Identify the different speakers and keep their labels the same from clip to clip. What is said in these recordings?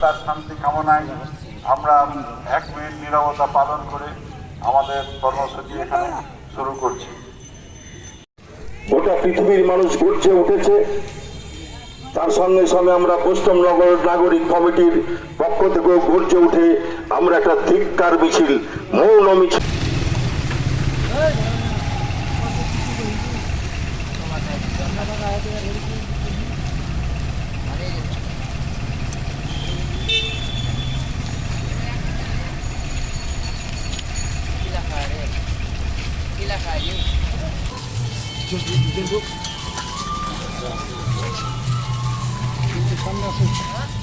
Speaker 1: তার শান্তি কামনায় আমরা এক মিনিট নিরবতা পালন করে আমাদের কর্মসূচি এখানে শুরু করছি।
Speaker 2: গোটা পৃথিবীর মানুষ গর্জে উঠেছে। তার সঙ্গে সঙ্গে আমরা পশ্চিমনগর নাগরিক কমিটির পক্ষ থেকেও ঘুরছে উঠে আমরা একটা ধিক্কার মিছিল, মৌন মিছিল মিছিলে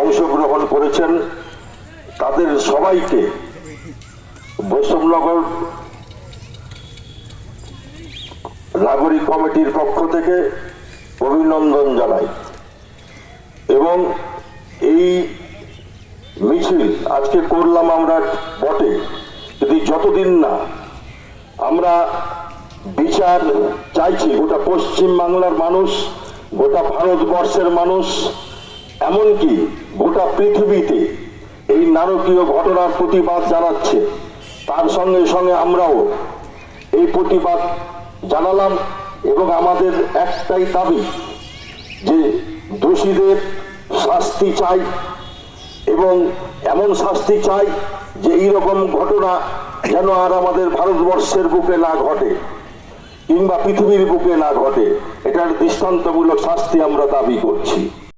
Speaker 2: অংশগ্রহণ করেছেন তাদের সবাইকে বৈষ্ণবনগর নাগরিক কমিটির পক্ষ থেকে অভিনন্দন জানাই। এবং এই মিছিল আজকে করলাম আমরা বটে যদি যতদিন না আমরা বিচার চাইছি, গোটা পশ্চিম বাংলার মানুষ, গোটা ভারতবর্ষের মানুষ এমনকি গোটা পৃথিবীতে এই নারকীয় ঘটনার প্রতিবাদ জানাচ্ছে। তার সঙ্গে সঙ্গে আমরাও এই প্রতিবাদ জানালাম এবং আমাদের একটাই দাবি যে দোষীদের শাস্তি চাই এবং এমন শাস্তি চাই যে এইরকম ঘটনা যেন আর আমাদের ভারতবর্ষের বুকে না ঘটে কিংবা পৃথিবীর বুকে না ঘটে। এটার দৃষ্টান্তমূলক শাস্তি আমরা দাবি করছি।